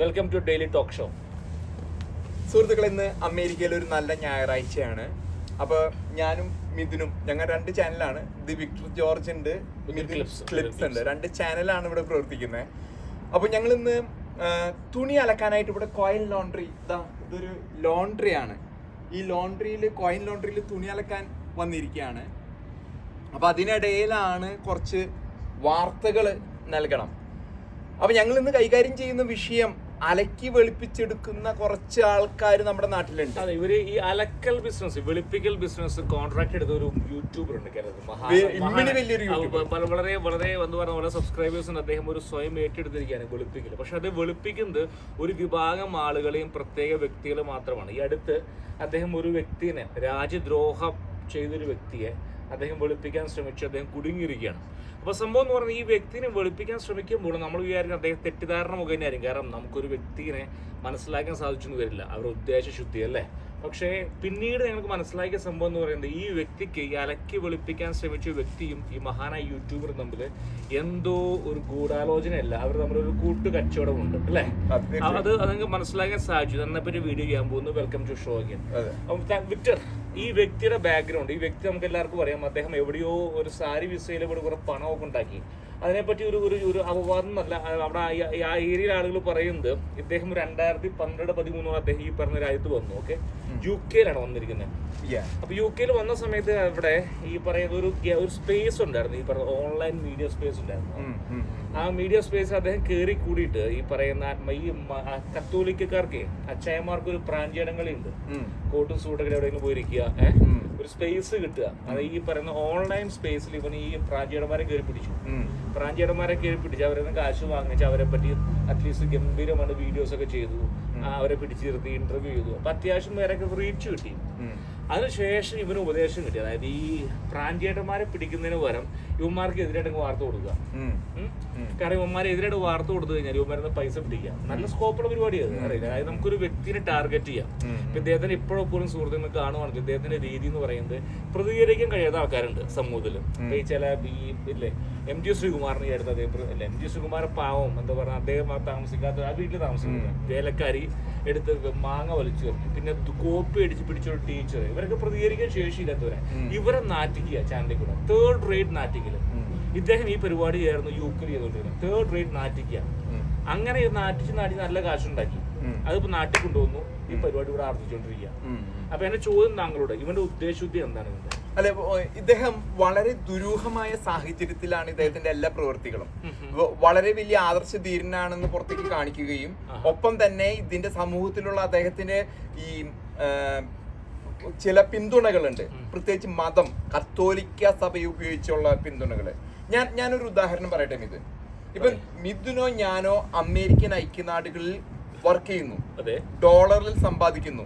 Welcome to daily talk show സുഹൃത്തുക്കൾ ഇന്ന് അമേരിക്കയിൽ ഒരു നല്ല ഞായറാഴ്ചയാണ്. അപ്പോൾ ഞാനും മിഥുനും ഞങ്ങൾ രണ്ട് ചാനലാണ് ദി വിക്ടർ ജോർജ് ഉണ്ട് ക്ലിപ്സ് ഉണ്ട്. രണ്ട് ചാനലാണ് ഇവിടെ പ്രവർത്തിക്കുന്നത് അപ്പോൾ ഞങ്ങൾ ഇന്ന് തുണി അലക്കാനായിട്ട് ഇവിടെ കോയിൻ ലോണ്ടറി ഇതാ ഇതൊരു ലോണ്ടറി ആണ് ഈ ലോണ്ടറിയിൽ കോയിൻ ലോണ്ടറിയിൽ തുണി അലക്കാൻ വന്നിരിക്കുകയാണ് അപ്പോൾ അതിനിടയിലാണ് കുറച്ച് വാർത്തകൾ നൽകണം. അപ്പോൾ ഞങ്ങൾ ഇന്ന് കൈകാര്യം ചെയ്യുന്ന വിഷയം അലക്കി വെളുപ്പിച്ചെടുക്കുന്ന കുറച്ച് ആൾക്കാർ നമ്മുടെ നാട്ടിലുണ്ട്. അതെ ഇവർ ഈ അലക്കൽ ബിസിനസ് വെളുപ്പിക്കൽ ബിസിനസ് കോൺട്രാക്ട് എടുത്ത ഒരു യൂട്യൂബർ ഉണ്ട് കേരളത്തിൽ. വളരെ വളരെ എന്ന് പറഞ്ഞ പോലെ സബ്സ്ക്രൈബേഴ്സ് ഉണ്ട്. അദ്ദേഹം ഒരു സ്വയം ഏറ്റെടുത്തിരിക്കുകയാണ് വെളുപ്പിക്കൽ. പക്ഷെ അത് വെളുപ്പിക്കുന്നത് ഒരു വിഭാഗം ആളുകളെയും പ്രത്യേക വ്യക്തികളെ മാത്രമാണ്. ഈ അടുത്ത് അദ്ദേഹം ഒരു വ്യക്തിനെ രാജ്യദ്രോഹം ചെയ്തൊരു വ്യക്തിയെ അദ്ദേഹം വെളുപ്പിക്കാൻ ശ്രമിച്ചു. അദ്ദേഹം കുടുങ്ങിയിരിക്കുകയാണ്. അപ്പോൾ സംഭവം എന്ന് പറഞ്ഞാൽ ഈ വ്യക്തിനെ വെളുപ്പിക്കാൻ ശ്രമിക്കുമ്പോൾ നമ്മൾ വിചാരിക്കും അദ്ദേഹം തെറ്റിദ്ധാരണ മുഖേനയായിരിക്കും. കാരണം നമുക്കൊരു വ്യക്തിനെ മനസ്സിലാക്കാൻ സാധിച്ചെന്ന് വരില്ല. അവരുടെ ഉദ്ദേശ ശുദ്ധി അല്ലേ? പക്ഷേ പിന്നീട് ഞങ്ങൾക്ക് മനസ്സിലാക്കിയ സംഭവം എന്ന് പറയുന്നത് ഈ വ്യക്തിക്ക് ഈ അലക്കി വെളുപ്പിക്കാൻ ശ്രമിച്ച വ്യക്തിയും ഈ മഹാനായ യൂട്യൂബർ തമ്മിൽ എന്തോ ഒരു ഗൂഢാലോചനയല്ല. അവർ തമ്മിലൊരു കൂട്ടു കച്ചവടമുണ്ട് അല്ലേ? അത്. തീർച്ചയായും. അത് അതങ്ങ് മനസ്സിലാക്കാൻ സാധിച്ചു. തന്നെ പറ്റി വീഡിയോ ചെയ്യാൻ പോകുന്നു. വെൽക്കം ടു ഷോ അതെ. വിക്ടർ ഈ വ്യക്തിയുടെ ബാക്ക്ഗ്രൗണ്ട് ഈ വ്യക്തി നമുക്ക് എല്ലാവർക്കും അറിയാം. അദ്ദേഹം എവിടെയോ ഒരു സാരി വിസയിൽ ഇവിടെ കുറെ പണമൊക്കെ ഉണ്ടാക്കി. അതിനെപ്പറ്റി ഒരു ഒരു ഒരു അപവാദം അവിടെ ആ- ഏരിയയിലെ ആളുകൾ പറയുന്നത് ഇദ്ദേഹം രണ്ടായിരത്തി പന്ത്രണ്ട് പതിമൂന്നോളം അദ്ദേഹം ഈ പറഞ്ഞ രാജ്യത്ത് വന്നു. ഓക്കെ? യു കെയിലാണ് വന്നിരിക്കുന്നത്. അപ്പൊ യു കെയിൽ വന്ന സമയത്ത് അവിടെ ഈ പറയുന്ന ഒരു ഒരു സ്പേസ് ഉണ്ടായിരുന്നു. ഈ പറയുന്ന ഓൺലൈൻ മീഡിയ സ്പേസ് ഉണ്ടായിരുന്നു. ആ മീഡിയ സ്പേസ് അദ്ദേഹം കയറി കൂടിയിട്ട് ഈ പറയുന്ന ഈ കത്തോലിക്കാർക്ക് കത്തോലിക്കക്കാർക്ക് അച്ചായന്മാർക്ക് ഒരു പ്രാഞ്ചിടങ്ങളി ഉണ്ട് ഉം. കോട്ടും സൂട്ടൊക്കെ എവിടെയെങ്കിലും പോയിരിക്കുക. ഏഹ്. ഒരു സ്പേസ് കിട്ടുക. അത് ഈ പറയുന്ന ഓൺലൈൻ സ്പേസിൽ ഇവൻ ഈ പ്രാഞ്ചിയടന്മാരെ കയറി പിടിച്ചു. പ്രാഞ്ചിയടന്മാരെ പ്രാഞ്ചിടന്മാരെ കയറി പിടിച്ച് അവരെ നിന്ന് കാശ് വാങ്ങിച്ച് അവരെ പറ്റി അറ്റ്ലീസ്റ്റ് ഗംഭീരമാണ് വീഡിയോസ് ഒക്കെ ചെയ്തു. അവരെ പിടിച്ചു നിർത്തി ഇന്റർവ്യൂ ചെയ്തു. അപ്പൊ അത്യാവശ്യം പേരൊക്കെ റീച്ച് കിട്ടി. അതിനുശേഷം ഇവന് ഉപദേശം കിട്ടി. അതായത് ഈ പ്രാഞ്ചിയേട്ടന്മാരെ പിടിക്കുന്നതിന് പകരം ഇവന്മാർക്ക് എതിരായിട്ട് വാർത്ത കൊടുക്കുക. കാരണം ഇവന്മാരെ എതിരായിട്ട് വാർത്ത കൊടുത്തു കഴിഞ്ഞാൽ ഇവന്മാരെ പൈസ പിടിക്കാം. നല്ല സ്കോപ്പുള്ള പരിപാടിയാണ്. അറിയില്ല. അതായത് നമുക്കൊരു വ്യക്തിനെ ടാർഗറ്റ് ചെയ്യാം. ഇപ്പൊ ഇദ്ദേഹത്തിന് ഇപ്പോഴും പോലും സുഹൃത്തുക്കൾ കാണുവാണെങ്കിൽ ഇദ്ദേഹത്തിന്റെ രീതി എന്ന് പറയുന്നത് പ്രതികരിക്കാൻ കഴിയാത്ത ആൾക്കാരുണ്ട് സമൂഹത്തിൽ. ഈ ചില ഈ ഇല്ലേ എം ജി ശ്രീകുമാറിന് ചേർത്ത് അദ്ദേഹം എം ജി ശ്രീകുമാർ പാവം. എന്താ പറയുക അദ്ദേഹം താമസിക്കാത്ത ആ വീട്ടിൽ താമസിക്കുന്നത് വേലക്കാരി എടുത്ത് മാങ്ങ വലിച്ചു എറിഞ്ഞു പിന്നെ കോപ്പി അടിച്ച് പിടിച്ചൊരു ടീച്ചർ ഇവരൊക്കെ പ്രതികരിക്കാൻ ശേഷിയില്ലാത്തവരെ. ഇവരെ നാറ്റിക്കുക ചാനലിൽ കൂടെ. തേർഡ് റേറ്റ് നാറ്റിക്കൽ. ഇദ്ദേഹം ഈ പരിപാടി ആയിരുന്നു യു ചെയ്തോണ്ടിരുന്നത് തേർഡ് റേറ്റ് നാറ്റിക്കുക. അങ്ങനെ നാട്ടിച്ച് നാട്ടി നല്ല കാശുണ്ടാക്കി. അതിപ്പോ നാട്ടിൽ കൊണ്ടുവന്നു ഈ പരിപാടി ഇവിടെ ആർജിച്ചോണ്ടിരിക്കുക. അപ്പൊ എന്റെ ചോദ്യം താങ്കളോട് ഇവന്റെ ഉദ്ദേശുദ്ധി എന്താണ്? ഇതിന്റെ അല്ലെ ഇദ്ദേഹം വളരെ ദുരൂഹമായ സാഹചര്യത്തിലാണ് ഇദ്ദേഹത്തിന്റെ എല്ലാ പ്രവൃത്തികളും. വളരെ വലിയ ആദർശ ധീരനാണെന്ന് പുറത്തേക്ക് കാണിക്കുകയും ഒപ്പം തന്നെ ഇതിന്റെ സമൂഹത്തിലുള്ള അദ്ദേഹത്തിന്റെ ഈ ചില പിന്തുണകളുണ്ട്. പ്രത്യേകിച്ച് മതം കത്തോലിക്ക സഭയെ ഉപയോഗിച്ചുള്ള പിന്തുണകൾ ഞാൻ ഞാനൊരു ഉദാഹരണം പറയട്ടെ മിഥുൻ ഇപ്പൊ മിഥുനോ ഞാനോ അമേരിക്കൻ ഐക്യനാടുകളിൽ വർക്ക് ചെയ്യുന്നു. അതെ. ഡോളറിൽ സമ്പാദിക്കുന്നു.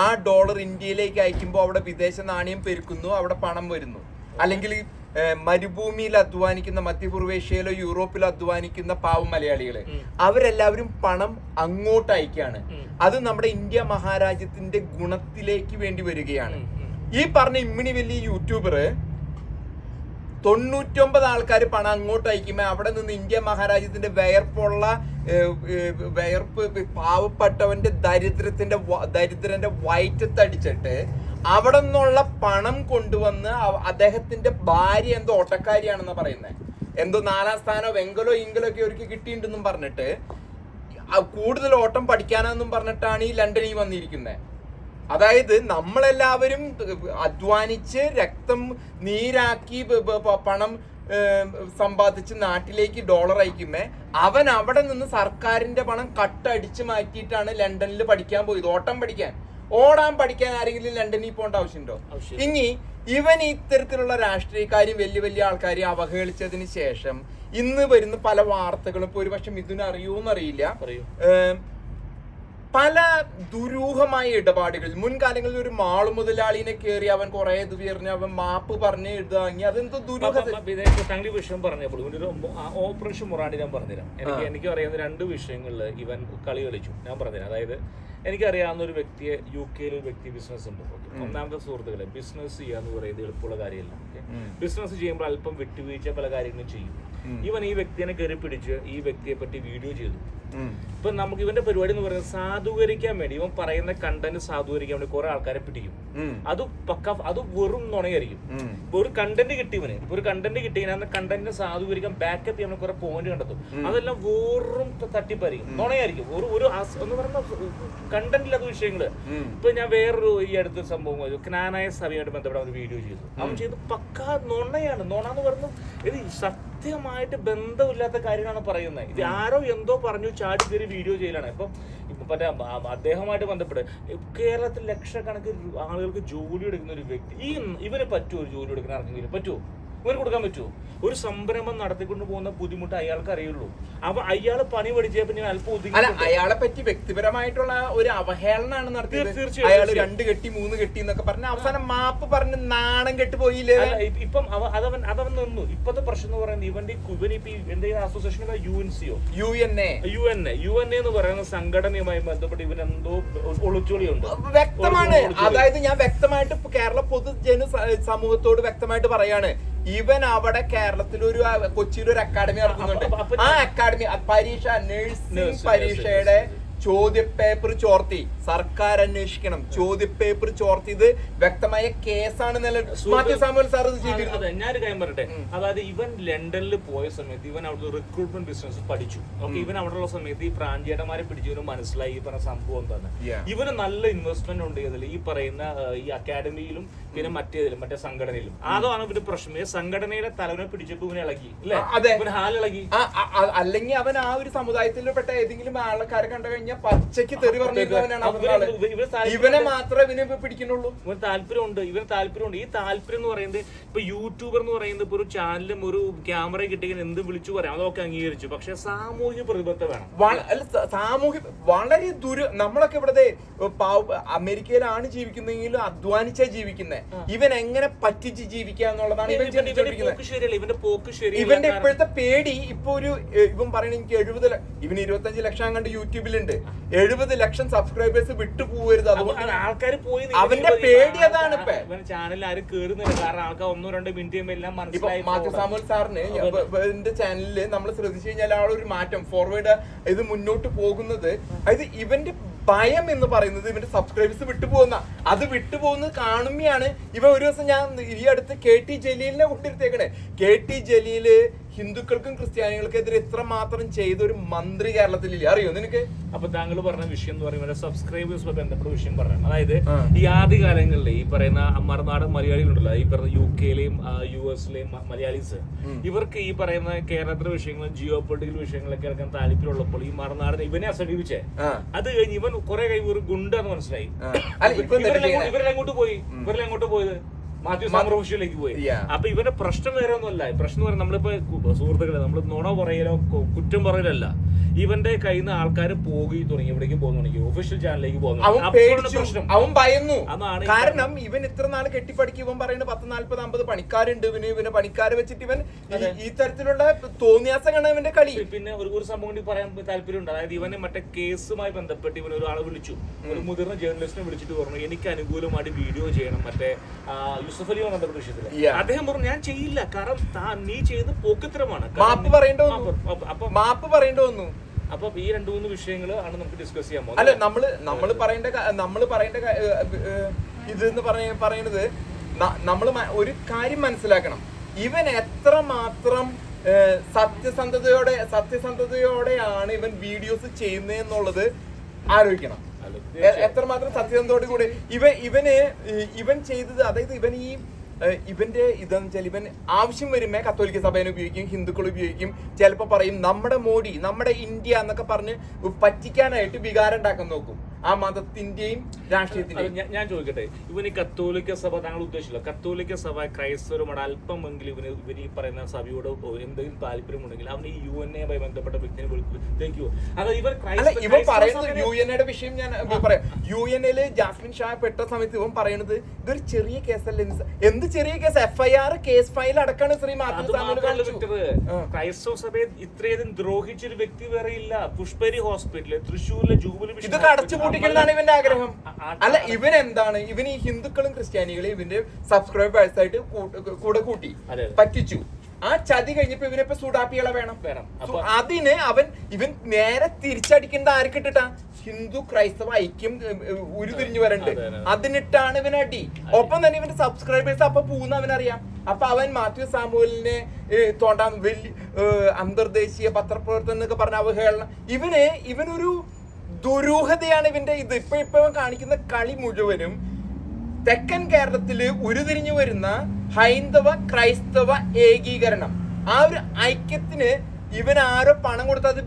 ആ ഡോളർ ഇന്ത്യയിലേക്ക് അയക്കുമ്പോൾ അവിടെ വിദേശ നാണയം പെരുക്കുന്നു അവിടെ പണം വരുന്നു. അല്ലെങ്കിൽ മരുഭൂമിയിൽ അധ്വാനിക്കുന്ന മധ്യപൂർവേഷ്യയിലോ യൂറോപ്പിലോ അധ്വാനിക്കുന്ന പാവം മലയാളികൾ അവരെല്ലാവരും പണം അങ്ങോട്ട് അയക്കുകയാണ് അത് നമ്മുടെ ഇന്ത്യ മഹാരാജ്യത്തിന്റെ ഗുണത്തിലേക്ക് വേണ്ടി വരികയാണ്. ഈ പറഞ്ഞ ഇമ്മിണി വലിയ യൂട്യൂബർ തൊണ്ണൂറ്റൊമ്പത് ആൾക്കാർ പണം അങ്ങോട്ട് അയക്കുമ്പോൾ അവിടെ നിന്ന് ഇന്ത്യ മഹാരാജ്യത്തിന്റെ വയർപ്പുള്ള വയർപ്പ് പാവപ്പെട്ടവന്റെ ദരിദ്രത്തിന്റെ ദരിദ്രന്റെ വയറ്റത്തടിച്ചിട്ട് അവിടെ നിന്നുള്ള പണം കൊണ്ടുവന്ന് അദ്ദേഹത്തിന്റെ ഭാര്യ എന്തോ ഓട്ടക്കാരിയാണെന്ന് പറയുന്നത് എന്തോ നാലാം സ്ഥാനോ വെങ്കലോ ഇങ്കലോ ഒക്കെ അവർക്ക് കിട്ടിയിട്ടുണ്ടെന്നും പറഞ്ഞിട്ട് കൂടുതൽ ഓട്ടം പഠിക്കാനെന്നും പറഞ്ഞിട്ടാണ് ഈ ലണ്ടനിൽ വന്നിരിക്കുന്നത് അതായത് നമ്മളെല്ലാവരും അധ്വാനിച്ച് രക്തം നീരാക്കി പണം സമ്പാദിച്ച് നാട്ടിലേക്ക് ഡോളർ അയക്കുമ്പേ അവൻ അവിടെ നിന്ന് സർക്കാരിന്റെ പണം കട്ടടിച്ച് മാറ്റിയിട്ടാണ് ലണ്ടനിൽ പഠിക്കാൻ പോയത് ഓട്ടം പഠിക്കാൻ. ഓടാൻ പഠിക്കാൻ ആരെങ്കിലും ലണ്ടനിൽ പോകേണ്ട ആവശ്യമുണ്ടോ? ഇനി ഇവൻ ഇത്തരത്തിലുള്ള രാഷ്ട്രീയക്കാരും വലിയ വലിയ ആൾക്കാരെയും അവഹേളിച്ചതിന് ശേഷം ഇന്ന് വരുന്ന പല വാർത്തകളും ഇപ്പൊ ഒരുപക്ഷെ മിഥുന അറിയൂന്നറിയില്ല. പറയൂ ഏം, പല ദുരൂഹമായ ഇടപാടുകൾ. മുൻകാലങ്ങളിൽ ഒരു മാൾ മുതലാളിനെ കയറി അവൻ കുറെ ഇത് പറഞ്ഞ് അവൻ മാപ്പ് പറഞ്ഞ് എഴുതാങ്ങി അതെന്തോ ദുരൂഹ താങ്കൾ ഈ വിഷയം പറഞ്ഞപ്പോൾ ഒരു ഓപ്പറേഷൻ മൊറാണ്ടി ഞാൻ പറഞ്ഞുതരാം. എനിക്ക് എനിക്ക് അറിയാവുന്ന രണ്ട് വിഷയങ്ങളിൽ ഇവൻ കളി കളിച്ചു. ഞാൻ പറഞ്ഞുതരാം. അതായത് എനിക്കറിയാവുന്ന ഒരു വ്യക്തിയെ യു കെയിൽ ഒരു വ്യക്തി ബിസിനസ് ഉണ്ട്. ഒന്നാമത്തെ സുഹൃത്തുക്കളെ ബിസിനസ് ചെയ്യുക എന്ന് പറയുന്നത് എളുപ്പമുള്ള കാര്യമല്ല. ബിസിനസ് ചെയ്യുമ്പോൾ അല്പം വിട്ടുവീഴ്ച പല കാര്യങ്ങളും ചെയ്യും. ഇവൻ ഈ വ്യക്തിനെ കയറി പിടിച്ച് ഈ വ്യക്തിയെ പറ്റി വീഡിയോ ചെയ്തു. ഇപ്പൊ നമുക്ക് ഇവന്റെ പരിപാടി എന്ന് പറയുന്നത് സാധൂകരിക്കാൻ വേണ്ടി ഇവൻ പറയുന്ന കണ്ടന്റ് സാധൂകരിക്കാൻ വേണ്ടി കുറെ ആൾക്കാരെ പിടിക്കും. അത് പക്ക അത് വെറും നുണയായിരിക്കും. ഇപ്പൊ ഒരു കണ്ടന്റ് കിട്ടിയവന് ഇപ്പൊ ഒരു കണ്ടന്റ് കിട്ടിയാൽ കണ്ടന്റിനെ സാധൂകരിക്കാൻ ബാക്കപ്പ് ചെയ്യാൻ കുറെ പോയിന്റ് കണ്ടെത്തും. അതെല്ലാം വെറും തട്ടിപ്പായിരിക്കും നുണയായിരിക്കും. ഒരു ഒരു എന്ന് പറയുന്ന കണ്ടന്റില്ലാത്ത വിഷയങ്ങൾ. ഉം. ഇപ്പൊ ഞാൻ വേറൊരു ഈ അടുത്ത സംഭവം ക്നാനായ സഭയുമായിട്ട് ബന്ധപ്പെട്ട ഒരു വീഡിയോ ചെയ്തു. അവൻ ചെയ്ത് പക്കാ നുണയാണ്. നുണ എന്ന് പറയുന്നത് ഇത് സത്യമായിട്ട് ബന്ധമില്ലാത്ത കാര്യങ്ങളാണ് പറയുന്നത്. ഇത് ആരോ എന്തോ പറഞ്ഞു ചാടി കയറി വീഡിയോ ചെയ്യലാണ്. ഇപ്പം മറ്റേ അദ്ദേഹമായിട്ട് ബന്ധപ്പെട്ട് കേരളത്തിൽ ലക്ഷക്കണക്കിന് ആളുകൾക്ക് ജോലി എടുക്കുന്ന ഒരു വ്യക്തി ഈ ഇവരെ പറ്റുമോ ഒരു ജോലി എടുക്കുന്ന ആർക്കെങ്കിലും? പറ്റുമോ? ഇവന് കൊടുക്കാൻ പറ്റുമോ ഒരു സംരംഭം നടത്തിക്കൊണ്ട് പോകുന്ന ബുദ്ധിമുട്ട് അയാൾക്ക് അറിയുള്ളൂ. അപ്പൊ അയാൾ പണി പഠിച്ചപ്പോ ഞാൻ അല്പം ഒതുങ്ങി അല്ല അയാളെ പറ്റി വ്യക്തിപരമായിട്ടുള്ള ഒരു അവഹേളനാണ് നടത്തിയത്. തീർച്ചയായും, അയാൾ തീർച്ചയായും. രണ്ട് കെട്ടി മൂന്ന് കെട്ടി എന്നൊക്കെ പറഞ്ഞ അവസാനം മാപ്പ് പറഞ്ഞ് നാണം കെട്ട് പോയില്ലേ അല്ല, ഇ- ഇപ്പം അവ- അതവൻ അതവൻ നിന്നു. ഇപ്പത്തെ പ്രശ്നം എന്ന് പറയുന്നത് ഇവന്റെ ഇവൻ ഇപ്പൊ എന്തെങ്കിലും അസോസിയേഷൻ യു എൻ സിയോ U N A U N A U N A എന്ന് പറയുന്ന സംഘടനയുമായി ബന്ധപ്പെട്ട് ഇവൻ എന്തോ ഒളിച്ചോളിയുണ്ട്. വ്യക്തമാണ്. ഒളിച്ചോളി. അതായത് ഞാൻ വ്യക്തമായിട്ട് ഇപ്പൊ കേരള പൊതുജന സ- സമൂഹത്തോട് വ്യക്തമായിട്ട് പറയാണ്. ഇവൻ അവിടെ കേരളത്തിൽ ഒരു കൊച്ചിയിൽ ഒരു അക്കാഡമി നടത്തുന്നുണ്ട് ആ അക്കാഡമി പരീക്ഷ നഴ്സിംഗ് പരീക്ഷയുടെ ചോദ്യപേപ്പർ ചോർത്തി. സർക്കാർ അന്വേഷിക്കണം. ചോദ്യപേപ്പർ ചോർത്തിയത് വ്യക്തമായ കേസാണ് സാമുവൽ സാർ അതെ, ഞാനൊരു കാര്യം പറയട്ടെ. അതായത് ഇവൻ ലണ്ടനിൽ പോയ സമയത്ത് ഇവൻ അവിടെ റിക്രൂട്ട്മെന്റ് ബിസിനസ് പഠിച്ചു. ഓക്കെ ഇവൻ ഉള്ള സമയത്ത് ഈ പ്രാഞ്ചേട്ടന്മാരെ പിടിച്ചവരും മനസ്സിലായി ഈ പറഞ്ഞ സംഭവം എന്താണ്. ഇവന് നല്ല ഇൻവെസ്റ്റ്മെന്റ് ഉണ്ട് ഇതിൽ ഈ പറയുന്ന ഈ അക്കാഡമിയിലും പിന്നെ മറ്റേതിലും മറ്റേ സംഘടനയിലും. അതാണ് ഇവർ പ്രശ്നം. ഈ സംഘടനയിലെ തലവനെ പിടിച്ചപ്പോ ഇവനെ ഇളകി അല്ലെ? ഇവൻ ഹാലിളകി. അല്ലെങ്കിൽ അവൻ ആ ഒരു സമുദായത്തിൽ പെട്ട ഏതെങ്കിലും ആൾക്കാരെ കണ്ടു കഴിഞ്ഞാൽ തെറി പറഞ്ഞിരുന്നവനാണ് അപ്പൊ അവനാൾ. ഇവന് മാത്രമേ ഇവനെ പിടിക്കുന്നുള്ളൂ. ഇവന് താല്പര്യമുണ്ട്. ഇവന് താല്പര്യമുണ്ട്. ഈ താല്പര്യം എന്ന് പറയുന്നത് ഇപ്പൊ യൂട്യൂബർ എന്ന് പറയുന്നത് ഇപ്പൊ ഒരു ചാനലും ഒരു ക്യാമറ കിട്ടിയാൽ എന്ത് വിളിച്ചു പറയാം? അതൊക്കെ അംഗീകരിച്ചു. പക്ഷെ സാമൂഹിക പ്രതിബദ്ധത വേണം. സാമൂഹിക വളരെ ദുര നമ്മളൊക്കെ ഇവിടെ അമേരിക്കയിലാണ് ജീവിക്കുന്നതെങ്കിലും അധ്വാനിച്ചാ ജീവിക്കുന്നത് ഇവൻ എങ്ങനെ പറ്റിച്ച് ജീവിക്കുക എന്നുള്ളതാണ് ഇവൻ ചിന്തിച്ചോണ്ടിരിക്കുന്നത്. ഇവന്റെ ഇപ്പോഴത്തെ പേടി ഇപ്പൊ ഒരു ഇപ്പം ഇവൻ പറയണ എനിക്ക് എഴുപത് ഇവന് ഇരുപത്തഞ്ച് ലക്ഷം കണ്ട് യൂട്യൂബിലുണ്ട് എഴുപത് ലക്ഷം സബ്സ്ക്രൈബേഴ്സ് വിട്ടു പോകരുത് അതുകൊണ്ട് ആൾക്കാർ പോയി അവന്റെ പേടി അതാണ് ഇപ്പൊ. ചാനലിൽ ആരും കേറുന്നില്ല. കാരണം ആൾക്കാർ ഒന്നോ രണ്ടോ മിനിറ്റ് എല്ലാം മനസ്സിലായി മാത്യു. സാമുൽ സാറിന് എന്റെ ചാനലിൽ നമ്മൾ ശ്രദ്ധിച്ചു കഴിഞ്ഞാൽ ആ ഒരു മാറ്റം. ഫോർവേഡ് ഇത് മുന്നോട്ട് പോകുന്നത്. അതായത് ഇവന്റെ ഭയം എന്ന് പറയുന്നത് ഇവന്റെ സബ്സ്ക്രൈബേഴ്സ് വിട്ടുപോകുന്ന. അത് വിട്ടുപോകുന്നത് കാണുമ്പോഴാണ് ഇവ ഒരു ദിവസം ഞാൻ ഈ അടുത്ത് കെ ടി ജലീലിനെ കൊണ്ടിരുത്തേക്കണേ. കെ ടി ജലീൽ ഹിന്ദുക്കൾക്കും ക്രിസ്ത്യാനികൾക്കെതിരെ ഇത്ര മാത്രം ചെയ്ത ഒരു മന്ത്രി കേരളത്തിലില്ല. അറിയോ നിനക്ക്? അപ്പൊ താങ്കൾ പറഞ്ഞ വിഷയം എന്ന് പറയുമ്പോൾ സബ്സ്ക്രൈബേഴ്സുമായി ബന്ധപ്പെട്ട വിഷയം പറഞ്ഞു അതായത് ഈ ആദ്യ കാലങ്ങളിൽ ഈ പറയുന്ന മറുനാടൻ മലയാളികളുണ്ടല്ലോ ഈ പറയുന്ന യു കെയിലെയും യു എസിലെയും മലയാളീസ്. ഇവർക്ക് ഈ പറയുന്ന കേരളത്തിലെ വിഷയങ്ങളും ജിയോ പൊളിറ്റിക്കൽ വിഷയങ്ങളൊക്കെ ഇറക്കാൻ താല്പര്യമുള്ളപ്പോൾ ഈ മറുനാടൻ ഇവനെ അസമീപിച്ചേ അത് കഴിഞ്ഞ് ഇവൻ കുറെ കൈ ഒരു ഗുണ്ടെന്ന് മനസ്സിലായി? ഇവരെല്ലാം അങ്ങോട്ട് പോയി. ഇവരെല്ലാം അങ്ങോട്ട് പോയത്. മാത്യു സാമർ പോയി. അപ്പൊ ഇവരുടെ പ്രശ്നം വേറെ ഒന്നുമല്ല. അല്ല പ്രശ്നം വരെ പറയുന്നത് നമ്മളിപ്പോ സുഹൃത്തുക്കളെ നമ്മൾ നുണ പറയലോ കുറ്റം പറയലല്ല. ഇവന്റെ കയ്യിൽ നിന്ന് ആൾക്കാർ പോകി തുടങ്ങി എവിടേക്കും പോകുന്നു തുടങ്ങി ഒഫീഷ്യൽ ചാനലിലേക്ക് പോകുന്നു അവൻ ഭയന്നു. കാരണം ഇവൻ ഇത്ര നാൾ കെട്ടിപ്പടിക്ക് ഇവൻ പറയുന്നത് പത്ത് നാല്പത് അമ്പത് പണിക്കാരുണ്ട് ഇവന്. ഇവന് പണിക്കാരെ വെച്ചിട്ട് ഇവൻ ഈ- തരത്തിലുള്ള തോന്നിയാസങ്ങളാണ് ഇവന്റെ കളി. പിന്നെ ഒരു ഒരു സംഭവം കൂടി പറയാൻ താല്പര്യമുണ്ട്. അതായത് ഇവനെ മറ്റേ കേസുമായി ബന്ധപ്പെട്ട് ഇവൻ ഒരാളെ വിളിച്ചു. ഒരു മുതിർന്ന ജേർണലിസ്റ്റിനെ വിളിച്ചിട്ട് പറഞ്ഞു എനിക്ക് അനുകൂലമായിട്ട് വീഡിയോ ചെയ്യണം. മറ്റേ യൂസഫ് അലി വിഷയത്തിൽ Yeah. അദ്ദേഹം പറഞ്ഞു ഞാൻ ചെയ്യില്ല കാരണം താൻ നീ ചെയ്ത് പോക്കത്തരമാണ് മാപ്പ് പറയേണ്ടി വന്നു. മാപ്പ്. അപ്പൊ- അപ്പൊ മാപ്പ് പറയേണ്ടി വന്നു അപ്പൊ ഈ രണ്ടു മൂന്ന് വിഷയങ്ങൾ ആണ് നമുക്ക് ഡിസ്കസ് ചെയ്യാൻ അല്ല പോകുന്നത് നമ്മൾ നമ്മൾ പറയേണ്ട ക- നമ്മൾ പറയേണ്ട ക- ഏ, ഏ, ഇത് എന്ന് പറയ പറയണത് ന- നമ്മൾ മ- ഒരു കാര്യം മനസ്സിലാക്കണം ഇവൻ എത്ര മാത്രം ഏ, സത്യസന്ധതയോടെ സത്യസന്ധതയോടെയാണ് ഇവൻ വീഡിയോസ് ചെയ്യുന്നത് എന്നുള്ളത് ആലോചിക്കണം അല്ല, എത്രമാത്രം സത്യസന്ധതയോട് കൂടി. ഇവ ഇവന് ഇവൻ ചെയ്തത് അതായത് ഇവൻ ഈ ഇവന്റെ ഇതെന്ന് വെച്ചാൽ ഇവൻ ആവശ്യം വരുമ്പോ കത്തോലിക്ക സഭേനെ ഉപയോഗിക്കും ഹിന്ദുക്കൾ ഉപയോഗിക്കും. ചിലപ്പോ പറയും നമ്മുടെ മോഡി നമ്മുടെ ഇന്ത്യ എന്നൊക്കെ പറഞ്ഞ് പറ്റിക്കാനായിട്ട് വികാരം ഉണ്ടാക്കാൻ നോക്കും. ആ മതത്തിന്റെയും അത് രാഷ്ട്രീയത്തിന്റെയും ഞാൻ- ചോദിക്കട്ടെ ഇവൻ ഈ കത്തോലിക്ക സഭ താങ്കൾ ഉദ്ദേശിച്ചില്ല? കത്തോലിക്ക സഭ ക്രൈസ്തവരുമാണ് അല്പമെങ്കിലും ഇവന് ഇവർ ഈ പറയുന്ന സഭയോട് എന്തെങ്കിലും താല്പര്യമുണ്ടെങ്കിൽ അവൻ ഈ യു എൻ എ ബന്ധപ്പെട്ട വ്യക്തിനെ വിളിക്കൂ അതായത് ഇവർ ഇവൻ പറയുന്നത് യു എൻ എയുടെ വിഷയം ഞാൻ പറയാം. യു എൻ എയിൽ ജാസ്മിൻ ഷാ പെട്ട സമയത്ത് ഇവൻ പറയുന്നത് ഇതൊരു ചെറിയ കേസല്ല എന്ത് ചെറിയ case? F I R case file അടക്കാണ് ശ്രീ അത്. ക്രൈസ്തവ സഭയെ ഇത്രയധികം ദ്രോഹിച്ചൊരു വ്യക്തി വേറെ ഇല്ല. പുഷ്പരി ഹോസ്പിറ്റൽ തൃശ്ശൂരിലെ ജൂബിലി ഇതൊക്കെ അടച്ചു ഹോസ്പിറ്റൽ, ഇവന്റെ ആഗ്രഹം. അല്ല ഇവൻ എന്താണ് ഇവൻ ഈ ഹിന്ദുക്കളും ക്രിസ്ത്യാനികളും ഇവന്റെ സബ്സ്ക്രൈബേഴ്സ് ആയിട്ട് കൂടെ കൂട്ടി പറ്റിച്ചു. ആ ചതി കഴിഞ്ഞപ്പോ ഇവനിപ്പോ സൂടാപ്പികളെ വേണം. വേണം. അതിന് അവൻ ഇവൻ നേരെ തിരിച്ചടിക്കുന്നത് ആർക്കിട്ടിട്ടാ ഹിന്ദു ക്രൈസ്തവ ഐക്യം ഉരുതിരിഞ്ഞു വരണ്ട്. അതെ, അതെ. അതിനിട്ടാണ് ഇവൻ അടി. ഒപ്പം തന്നെ ഇവന്റെ സബ്സ്ക്രൈബേഴ്സ് അപ്പൊ പോകുന്ന അവനറിയാം. അപ്പൊ അവൻ മാത്യു സാമുവലിനെ തോണ്ടാൻ വലിയ അന്തർദേശീയ പത്രപ്രവർത്തനം എന്നൊക്കെ പറഞ്ഞ അവഹേളനം. ഇവന് ഇവനൊരു ദുരൂഹതയാണ് ഇവന്റെ ഇത്. ഇപ്പൊ ഇപ്പൊ കാണിക്കുന്ന കളി മുഴുവനും തെക്കൻ കേരളത്തിൽ ഉരുതിരിഞ്ഞു വരുന്ന ഹൈന്ദവ ക്രൈസ്തവ ഏകീകരണം. ആ ഒരു ഐക്യത്തിന് ഇവൻ ആരോ പണം കൊടുത്ത് അത്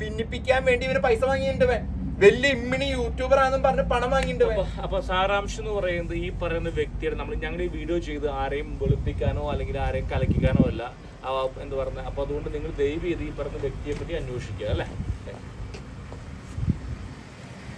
ഭിന്നിപ്പിക്കാൻ വേണ്ടി ഇവന് പൈസ വാങ്ങിയിട്ടുണ്ട് വലിയ ഇമ്മിണി യൂട്യൂബർ ആണെന്നും പറഞ്ഞ് പണം വാങ്ങിയിട്ടുണ്ട് അപ്പൊ- സാരാംശം എന്ന് പറയുന്നത് ഈ പറയുന്ന വ്യക്തിയുടെ നമ്മൾ ഞങ്ങൾ ഈ വീഡിയോ ചെയ്ത് ആരെയും വെളുപ്പിക്കാനോ അല്ലെങ്കിൽ ആരെയും കലക്കിക്കാനോ അല്ല. എന്ത് പറഞ്ഞ? അപ്പൊ അതുകൊണ്ട് നിങ്ങൾ ദയവ് ചെയ്ത് ഈ പറയുന്ന വ്യക്തിയെ പറ്റി അന്വേഷിക്കുക അല്ലെ?